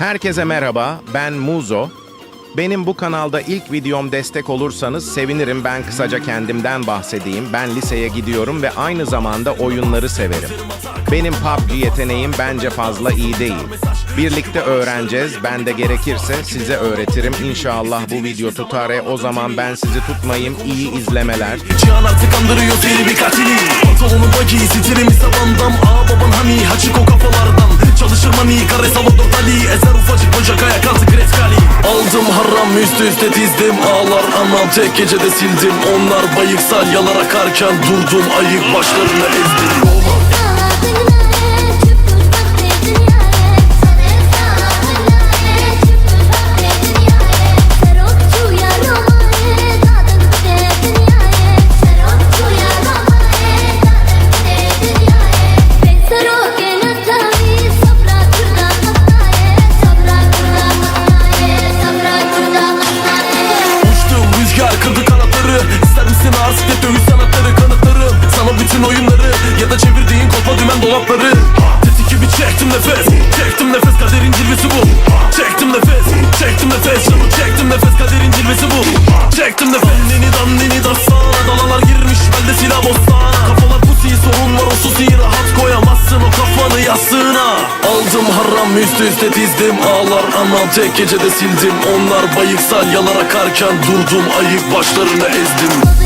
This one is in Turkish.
Herkese merhaba, ben Muzo. Benim bu kanalda ilk videom destek olursanız sevinirim. Ben kısaca kendimden bahsedeyim. Ben liseye gidiyorum ve aynı zamanda oyunları severim. Benim PUBG yeteneğim bence fazla iyi değil. Birlikte öğreneceğiz. Ben de gerekirse size öğretirim. İnşallah bu video tutar. E, o zaman ben sizi tutmayayım. İyi izlemeler. Cihan artık andırıyor seni bir katili Pantolonunda giy stilimi savandam üst üste dizdim Ağlar anam tek gecede sildim. Onlar bayık salyalar akarken Durdum. Ayık başlarını ezdim. Uçtum dolapları. Tetik gibi çektim nefes Çektim nefes kaderin cilvesi bu. Çektim nefes Çektim nefes çektim nefes kaderin cilvesi bu. Çektim nefes. Neni dan neni dan sana Dalalar girmiş bende silah bostana. Kafalar pusi sorun var o susi Rahat koyamazsın o kafanı yastığına Aldım haram üst üste dizdim Ağlar anam tek gecede sildim. Onlar bayık salyalar akarken Durdum ayık başlarını ezdim